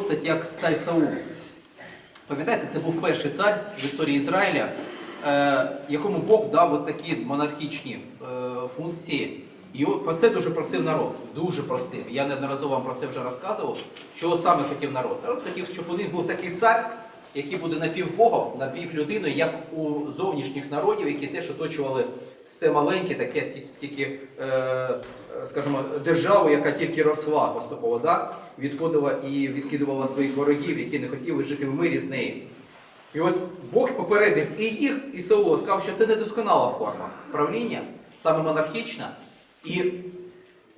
постать як цар Саул. Пам'ятаєте, це був перший цар в історії Ізраїля, е, якому Бог дав такі монархічні е, функції. І про це дуже просив народ. Дуже просив. Я неодноразово вам про це вже розказував. Що саме хотів народ? Народ хотів, щоб у них був такий цар, який буде напівбогом, напівлюдиною, як у зовнішніх народів, які теж оточували все маленьке, таке тільки, е, скажімо, державу, яка тільки росла поступово, да? Відходила і відкидувала своїх ворогів, які не хотіли жити в мирі з нею. І ось Бог попередив і їх, і Саула, сказав, що це недосконала форма правління, саме монархічна. І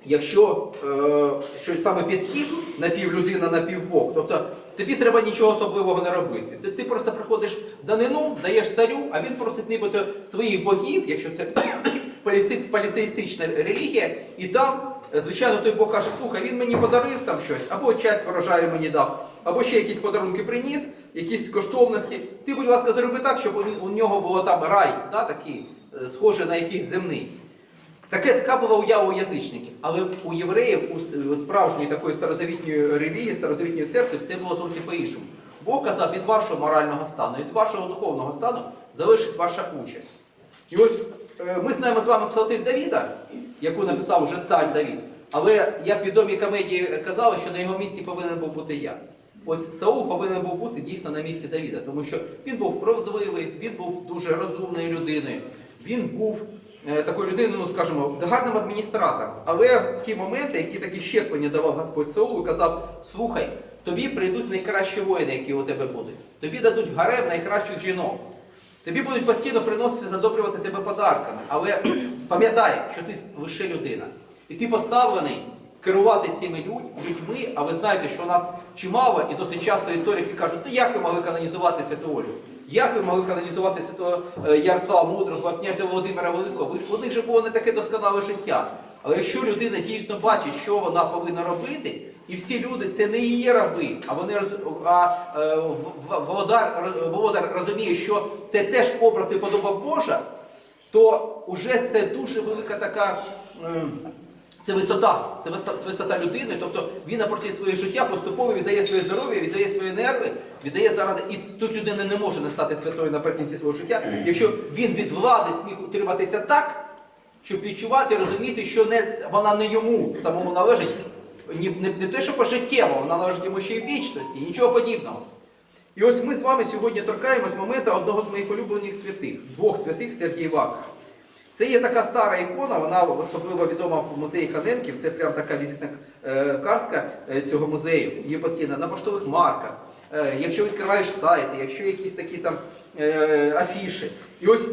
якщо е, що саме підхід напівлюдина, напівбог, тобто тобі треба нічого особливого не робити. Ти, ти просто приходиш данину, даєш царю, а він просить нібито своїх богів, якщо це політеїстична релігія, і там, звичайно, той Бог каже, слухай, він мені подарив там щось, або часть врожаю мені дав, або ще якісь подарунки приніс, якісь коштовності. Ти, будь ласка, зроби так, щоб у, нього було там рай, да, такий, е, схожий на якийсь земний. Таке, така була уява у язичників. Але у євреїв, у справжньої такої старозавітньої релігії, старозавітньої церкви, все було зовсім по-іншому. Бог казав, від вашого морального стану, від вашого духовного стану залишить ваша участь. І ось е, ми знаємо з вами псалтир Давіда, яку написав уже цар Давід. Але як відомі комедії казали, що на його місці повинен був бути я. Ось Саул повинен був бути дійсно на місці Давіда, тому що він був правдивий, він був дуже розумною людиною. Він був е, такою людиною, ну скажімо, гарним адміністратором. Але ті моменти, які такі щеплення давав Господь Саулу, казав: слухай, тобі прийдуть найкращі воїни, які у тебе будуть. Тобі дадуть гарем найкращих жінок. Тобі будуть постійно приносити, задобрювати тебе подарками. Але пам'ятай, що ти лише людина. І ти поставлений керувати цими людьми, а ви знаєте, що у нас чимало, і досить часто історики кажуть, як ви могли канонізувати Святу Олю? Як ви могли канонізувати святого е, Ярослава Мудрого, князя Володимира Великого? У них же було не таке досконале життя. Але якщо людина дійсно бачить, що вона повинна робити, і всі люди це не її раби, а вони роз- а е, володар, володар розуміє, що це теж образ і подоба Божа, то вже це дуже велика така. ем, Це висота, це висота, людини, тобто він на протязі своє життя поступово віддає своє здоров'я, віддає свої нерви, віддає заради. І тут людина не може не стати святою наприкінці свого життя, якщо він від влади сміг утриматися так, щоб відчувати, розуміти, що не, вона не йому самому належить, ні, не, не те, що пожиттєво, вона належить йому ще й вічності, нічого подібного. І ось ми з вами сьогодні торкаємось моменту одного з моїх улюблених святих, двох святих Сергія Вакха. Це є така стара ікона, вона особливо відома в музеї Каненків. Це прям така візитна е, картка е, цього музею. Її постійно на поштових марках. Е, якщо відкриваєш сайти, якщо якісь такі там афіші. І ось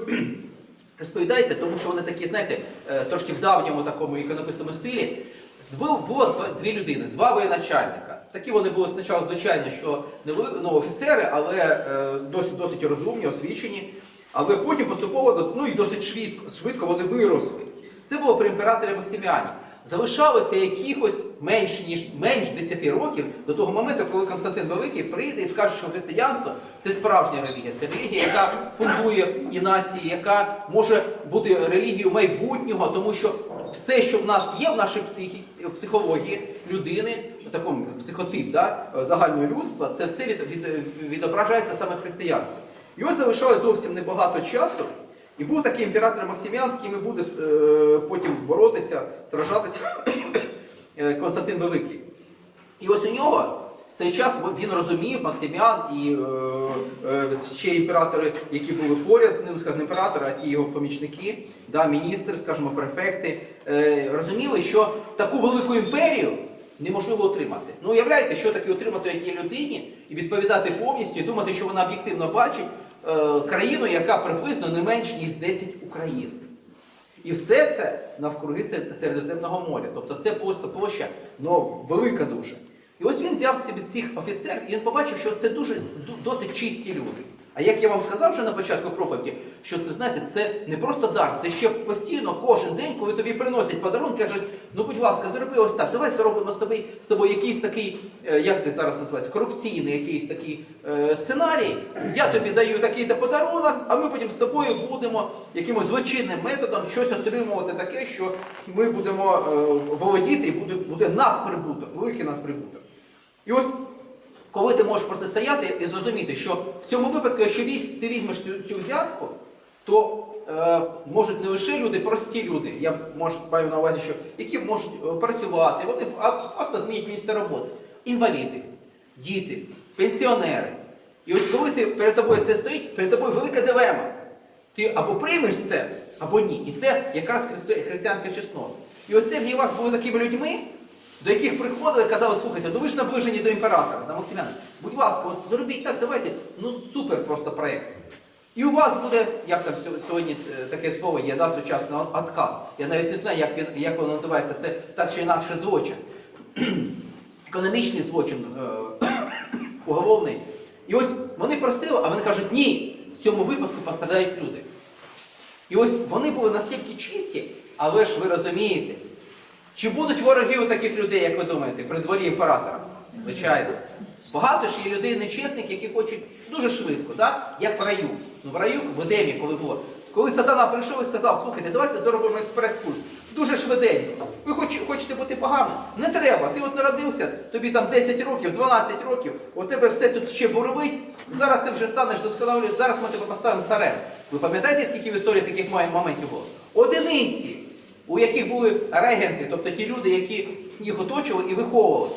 розповідається, тому що вони такі, знаєте, трошки в давньому такому іконописному стилі. Було дві людини, два воєначальника. Такі вони були спочатку, звичайно, що не ну, офіцери, але е, досить, досить розумні, освічені. Але потім поступово, ну і досить швидко, швидко вони виросли. Це було при імператорі Максиміані. Залишалося якихось менш ніж менш 10 років до того моменту, коли Константин Великий прийде і скаже, що християнство це справжня релігія. Це релігія, яка фундує і нації, яка може бути релігією майбутнього, тому що все, що в нас є в нашій психіці, психології людини, такому психотип да, загального людства, це все від, від, відображається саме в християнстві. І ось залишалось зовсім небагато часу. І був такий імператор Максиміанський, і буде потім боротися, сражатися е, Константин Великий. І ось у нього в цей час він розумів, Максиміан і е, е, ще імператори, які були поряд з ним, скажімо, імператор, а ті його помічники, да, міністр, скажімо, префекти, розуміли, що таку велику імперію неможливо отримати. Ну, уявляєте, що таке отримати одній людині і відповідати повністю, і думати, що вона об'єктивно бачить країну, яка приблизно не менш ніж 10 Україн. І все це навкруги Середземного моря. Тобто це просто площа ну, велика дуже. І ось він взяв собі цих офіцерів, і він побачив, що це дуже досить чисті люди. А як я вам сказав вже на початку проповіді, що це знаєте, це не просто дар, це ще постійно кожен день, коли тобі приносять подарунки, кажуть, ну будь ласка, зроби ось так, давай зробимо з тобою з тобою якийсь такий, е, як це зараз називається, корупційний якийсь такий е, сценарій. Я тобі даю такий-то подарунок, а ми потім з тобою будемо якимось злочинним методом щось отримувати таке, що ми будемо е, володіти і буде, буде надприбуток, великий надприбуток. І ось коли ти можеш протистояти і зрозуміти, що в цьому випадку, якщо ти візьмеш цю, цю взятку, то е, можуть не лише люди, прості люди, я маю на увазі, що які можуть е, працювати, вони а, просто змінять місце роботи. Інваліди, діти, пенсіонери. І ось коли ти перед тобою це стоїть, перед тобою велика дилема. Ти або приймеш це, або ні. І це якраз христи- християнська чеснота. І ось Сергій Івак були такими людьми, до яких приходили і казали, слухайте, ну ви ж наближені до імператора, на Максимяна, будь ласка, от зробіть так, давайте, ну супер просто проєкт. І у вас буде, як там сьогодні е, таке слово є, да, сучасний откат. Я навіть не знаю, як, він, як воно називається, це так чи інакше злочин. Економічний злочин е, уголовний. І ось вони просили, а вони кажуть, ні, в цьому випадку пострадають люди. І ось вони були настільки чисті, але ж ви розумієте, чи будуть вороги у таких людей, як ви думаєте, при дворі імператора? Звичайно. Багато ж є людей нечесних, які хочуть дуже швидко, да? як в раю. Ну, в раю, в Едемі, коли було. Коли сатана прийшов і сказав, слухайте, давайте зробимо експрес-курс. Дуже швиденько. Ви хоч, хочете бути поганим? Не треба. Ти от народився, тобі там 10 років, 12 років, у тебе все тут ще буровить, зараз ти вже станеш досконалий, зараз ми тебе поставимо царем. Ви пам'ятаєте, скільки в історії таких моментів було? Одиниці, у яких були регенти, тобто ті люди, які їх оточували і виховували,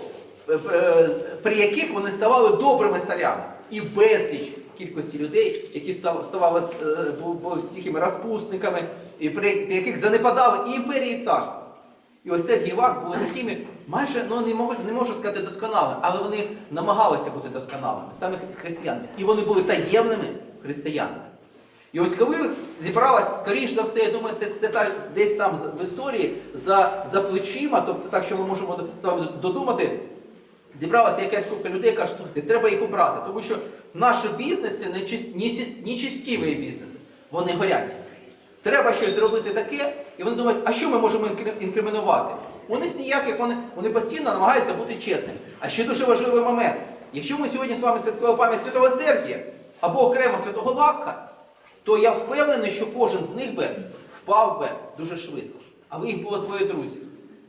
е, е, при яких вони ставали добрими царями. І безліч кількості людей, які ставали е, всякими розпусниками, і при, яких занепадали і імперії царства. І ось Сергій Івак були такими, майже ну не можу, не можу сказати досконалими, але вони намагалися бути досконалими, саме християнами. І вони були таємними християнами. І ось коли зібралась, скоріш за все, я думаю, це- так десь там в історії за, за плечима, тобто так, що ми можемо з вами додумати, зібралася якась купа людей, каже, слухайте, треба їх обрати, тому що наші бізнеси не, чис- не, сіс- не чистіві бізнеси, вони горять. Треба щось зробити таке, і вони думають, а що ми можемо інкримінувати? У них ніяких, вони, вони постійно намагаються бути чесними. А ще дуже важливий момент. Якщо ми сьогодні з вами святкуємо пам'ять Святого Сергія або окремо Святого Вакка, то я впевнений, що кожен з них би впав би дуже швидко. Але їх було двоє друзів.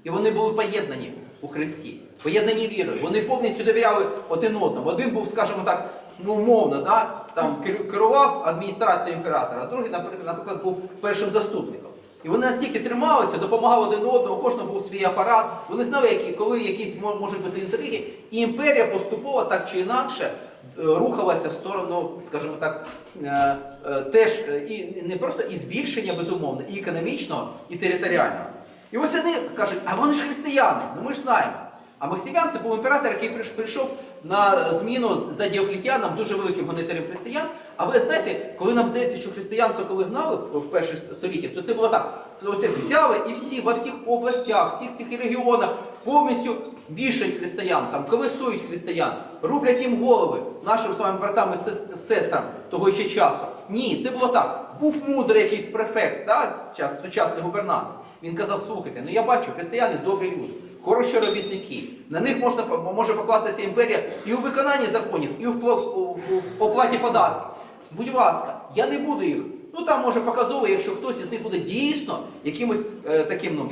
І вони були поєднані у Христі, поєднані вірою. Вони повністю довіряли один одному. Один був, скажімо так, ну умовно, да? там керу- керував адміністрацією імператора, а другий, наприклад, був першим заступником. І вони настільки трималися, допомагали один одному, кожного був свій апарат. Вони знали, які, коли якісь можуть бути інтриги, і імперія поступово так чи інакше рухалася в сторону, скажімо так, е, е, теж е, і не просто і збільшення, безумовно, і економічного, і територіального. І ось вони кажуть, а вони ж християни, ну ми ж знаємо. А Максимян це був імператор, який прийшов на зміну за Діоклетіаном, дуже великим гонителем християн. А ви знаєте, коли нам здається, що християнство, коли гнали в в перших століттях, то це було так. Оце взяли і всі во всіх областях, всіх цих регіонах повністю вішають християн, там колесують християн, рублять їм голови нашим з вами братам і сестрам того ще часу. Ні, це було так. Був мудрий якийсь префект, да, час, сучасний губернатор. Він казав, слухайте, ну я бачу, християни добрі люди, хороші робітники. На них можна може покластися імперія і у виконанні законів, і у оплаті податків. Будь ласка, я не буду їх. Ну там може показово, якщо хтось із них буде дійсно якимось е, таким ну,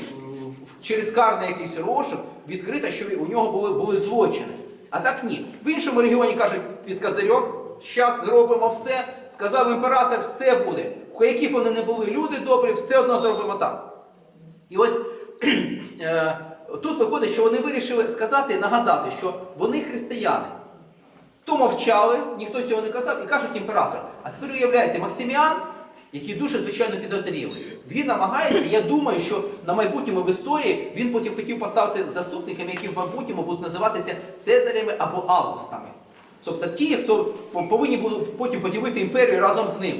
через карний якийсь розшук відкрито, що у нього були, були злочини. А так ні. В іншому регіоні кажуть під козирьок, зараз зробимо все, сказав імператор, все буде. Які б вони не були люди добрі, все одно зробимо так. І ось е, тут виходить, що вони вирішили сказати, нагадати, що вони християни. То мовчали, ніхто цього не казав, і кажуть імператор. А тепер уявляєте, Максиміан, який дуже звичайно підозрілий, він намагається, я думаю, що на майбутньому в історії він потім хотів поставити заступниками, які в майбутньому будуть називатися Цезарями або Августами. Тобто ті, хто повинні будуть потім поділити імперію разом з ним.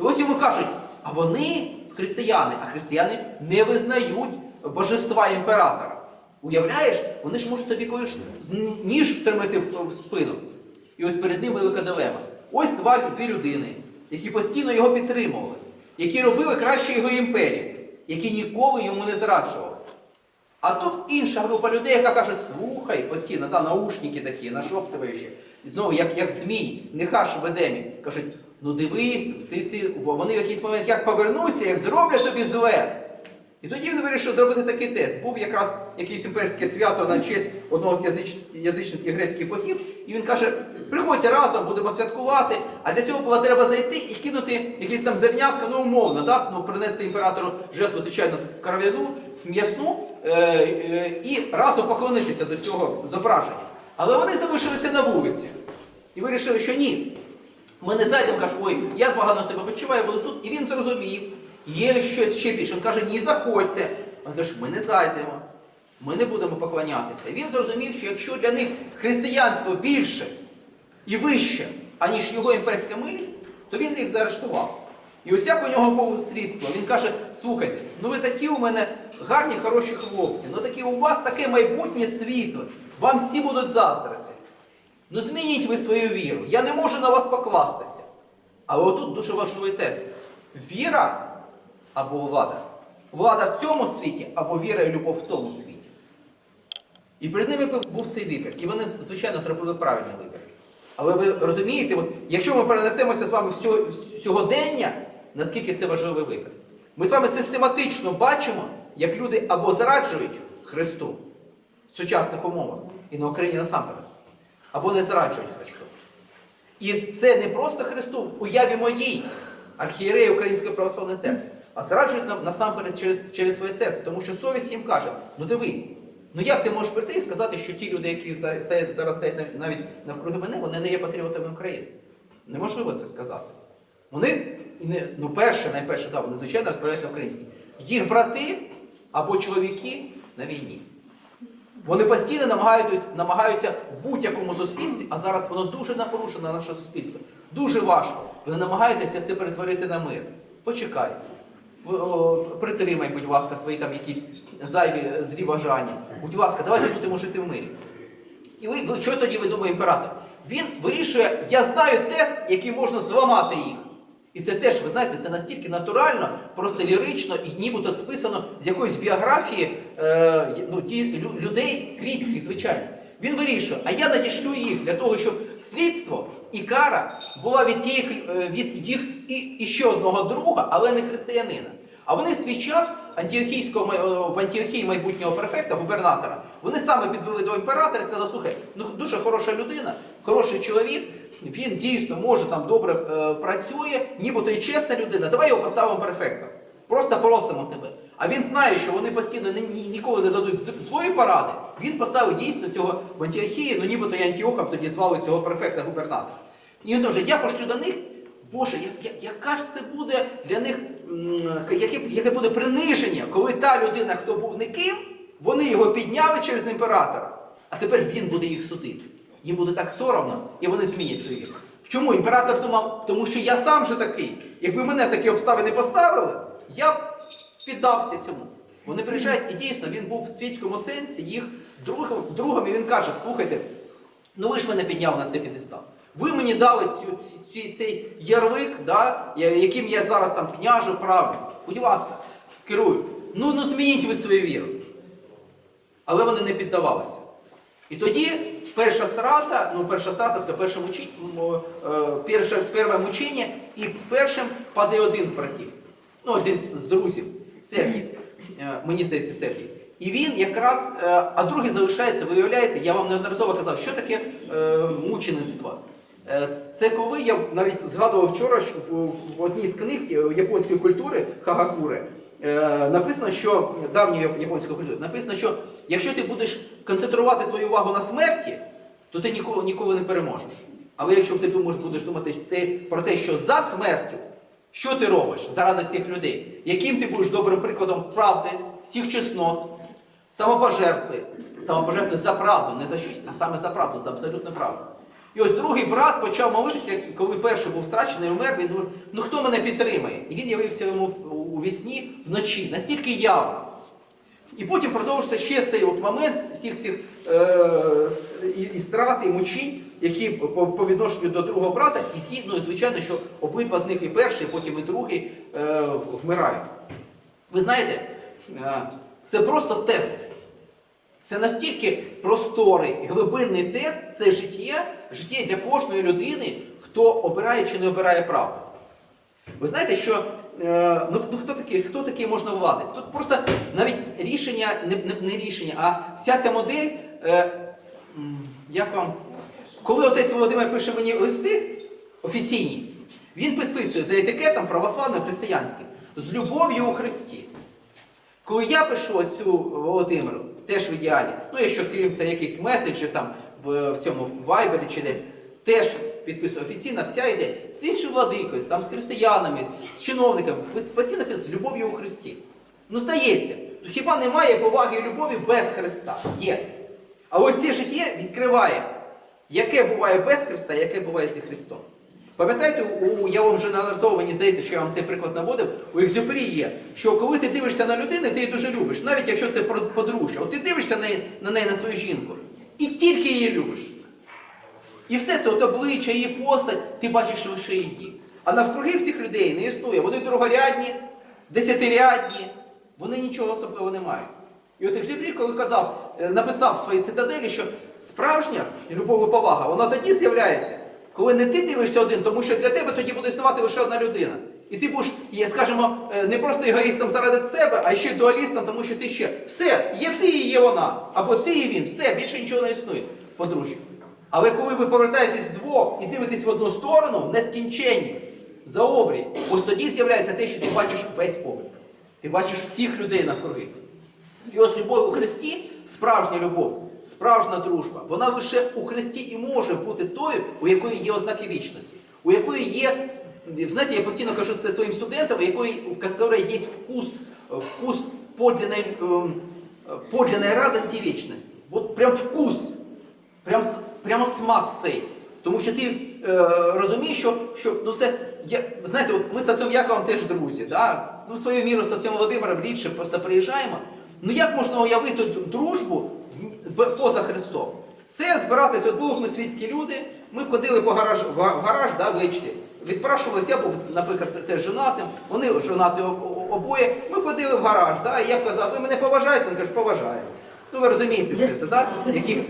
І ось йому кажуть, а вони християни, а християни не визнають божества імператора. Уявляєш, вони ж можуть тобі ж ніж встромити в, в спину. І от перед ним велика дилема. Ось два, дві людини, які постійно його підтримували, які робили краще його імперії, які ніколи йому не зраджували. А тут інша група людей, яка каже, слухай, постійно, да, наушники такі, нашоптуючі. Знову, як, як змій, не хаш в Едемі. Кажуть, ну дивись, ти, ти, вони в якийсь момент як повернуться, як зроблять тобі зле. І тоді він вирішив зробити такий тест. Був якраз якесь імперське свято на честь одного з язич- язичницьких грецьких богів, і він каже: приходьте разом, будемо святкувати. А для цього було треба зайти і кинути якісь там зернятка, ну умовно, так? Ну, принести імператору жертву, звичайно, кров'яну, м'ясну, е, е, і разом поклонитися до цього зображення. Але вони залишилися на вулиці. І вирішили, що ні. Ми не зайдемо, каже, ой, я погано себе почуваю, буду тут. І він зрозумів, є щось ще більше. Він каже, ні, заходьте. Він каже, ми не зайдемо, ми не будемо поклонятися. І він зрозумів, що якщо для них християнство більше і вище, аніж його імперська милість, то він їх заарештував. І ось як у нього було слідство. Він каже, слухайте, ну ви такі у мене гарні, хороші хлопці, ну такі у вас таке майбутнє світло, вам всі будуть заздрити. Ну змініть ви свою віру. Я не можу на вас покластися. Але отут дуже важливий тест. Віра або влада. Влада в цьому світі або віра і любов в тому світі. І перед ними був цей вибір. І вони, звичайно, зробили правильний вибір. Але ви розумієте, от, якщо ми перенесемося з вами в сьогодення, наскільки це важливий вибір? Ми з вами систематично бачимо, як люди або зраджують Христу в сучасних умовах, і на Україні насамперед, або не зраджують Христу. І це не просто Христу в уяві моїй, архієреї Української православної церкви, а зраджують нам насамперед через, через своє серце, тому що совість їм каже, ну дивись, ну як ти можеш прийти і сказати, що ті люди, які стоять, зараз стоять навіть навкруги мене, вони не є патріотами України. Неможливо це сказати. Вони, ну перше, найперше, да, вони звичайно розповідають на українській. Їх брати або чоловіки на війні. Вони постійно намагаються, намагаються в будь-якому суспільстві, а зараз воно дуже напорушено наше суспільство. Дуже важко. Вони намагаються все перетворити на мир. Почекай. Притримай, будь ласка, свої там якісь зайві е, злі бажання. Будь ласка, давайте будемо жити в мирі. І ви, ви що тоді ви думає імператор? Він вирішує, я знаю тест, який можна зламати їх. І це теж, ви знаєте, це настільки натурально, просто лірично і нібито списано з якоїсь біографії е, ну, ті, людей світських, звичайно. Він вирішує, а я надішлю їх для того, щоб слідство і кара була від, тих, е, від їх і, і ще одного друга, але не християнина. А вони в свій час антіохійського е, в Антіохії майбутнього префекта, губернатора, вони саме підвели до імператора і сказали, слухай, ну дуже хороша людина, хороший чоловік, він дійсно може там добре е, працює, нібито і чесна людина, давай його поставимо префектом. Просто просимо тебе. А він знає, що вони постійно ні- ніколи не дадуть злої поради. Він поставив дійсно цього в Антіохії, ну нібито і Антіохом тоді звали цього префекта губернатора. І він каже, я пошлю до них, Боже, як, як, яка ж це буде для них, яке, яке буде приниження, коли та людина, хто був никим, вони його підняли через імператора, а тепер він буде їх судити. Їм буде так соромно, і вони змінять свій. Чому? Імператор думав, тому що я сам же такий. Якби мене такі обставини поставили, я б піддався цьому. Вони приїжджають, і дійсно він був в світському сенсі їх другом, другом і він каже: слухайте, ну ви ж мене підняли на цей підестал. Ви мені дали цю, цю, цей ярлик, да, яким я зараз там княжу правлю. Будь ласка, керую. Ну, ну змініть ви свою віру. Але вони не піддавалися. І тоді перша страта, ну перша страта, перше е, перше, перше мучення, і першим падає один з братів. Ну, один з друзів, Сергій. Е, Мені здається, Сергій. І він якраз, е, а другий залишається, ви уявляєте, я вам неодноразово казав, що таке е, мучеництво. Це коли я навіть згадував вчора в, одній з книг японської культури Хагакури. Написано, що давньої японської культури, написано, що якщо ти будеш концентрувати свою увагу на смерті, то ти ніколи, ніколи не переможеш. Але якщо ти думаєш, будеш думати ти, про те, що за смертю, що ти робиш заради цих людей, яким ти будеш добрим прикладом правди, всіх чеснот, самопожертви, самопожертви за правду, не за щось, а саме за правду, за абсолютну правду. І ось другий брат почав молитися, коли перший був страчений умер, він думав, ну хто мене підтримає? І він явився йому у вісні вночі, настільки явно. І потім продовжився ще цей от момент всіх цих е, і, і страт, і мучінь, які по, відношенню до другого брата, і ті, ну звичайно, що обидва з них і перший, потім і другий е, вмирають. Ви знаєте, е, це просто тест. Це настільки просторий, глибинний тест, це життя, життя для кожної людини, хто обирає чи не обирає правду. Ви знаєте, що е, ну, ну хто такий, хто такий можна владець? Тут просто навіть рішення, не, не, не рішення, а вся ця модель, е, як вам, коли отець Володимир пише мені листи офіційні, він підписує за етикетом православним християнським з любов'ю у Христі. Коли я пишу цю Володимиру, теж в ідеалі, ну якщо крім це якихось меседжів там в, в цьому Вайбері чи десь, теж підписую офіційно, вся йде з іншим владикою, там з християнами, з чиновниками, постійно з любов'ю у Христі. Ну здається, хіба немає поваги і любові без Христа? Є. А ось це життя відкриває, яке буває без Христа, яке буває зі Христом. Пам'ятаєте, я вам вже неодноразово, мені здається, що я вам цей приклад наводив, у Екзюпері є, що коли ти дивишся на людину, ти її дуже любиш, навіть якщо це подружжя, от ти дивишся на, на неї, на свою жінку, і тільки її любиш. І все це от обличчя, її постать, ти бачиш лише її. А навкруги всіх людей не існує. Вони другорядні, десятирядні, вони нічого особливого не мають. І от Екзюпері, коли казав, е, написав в своїй цитаделі, що справжня любов і повага, вона тоді з'являється, коли не ти дивишся один, тому що для тебе тоді буде існувати лише одна людина. І ти будеш, скажімо, е, не просто егоїстом заради себе, а ще й дуалістом, тому що ти ще все, є ти і є вона, або ти і він, все, більше нічого не існує, подружжя. Але коли ви повертаєтесь вдвох і дивитесь в одну сторону, нескінченність, за обрій, ось тоді з'являється те, що ти бачиш весь обрій. Ти бачиш всіх людей навкруги. І ось любов у Христі, справжня любов, справжня дружба, вона лише у Христі і може бути тою, у якої є ознаки вічності, у якої є, знаєте, я постійно кажу це своїм студентам, у якої, в якої є вкус, вкус подлинної, ем, подлинної радості і вічності. От прям вкус, прям, прямо смак цей. Тому що ти е, розумієш, що, що ну все, я, знаєте, от ми з отцем Яковом теж друзі, да? ну, в свою міру з отцем Володимиром рідше просто приїжджаємо. Ну як можна уявити дружбу поза Христом? Це збиратись, були ми світські люди, ми ходили по гараж, в гараж, да, вичти. Відпрашувалися, я був, наприклад, теж женатим, вони об- обоє. Ми ходили в гараж, да, і я казав, ви мене поважаєте? Він каже, поважаю. Ну ви розумієте все це, так? Які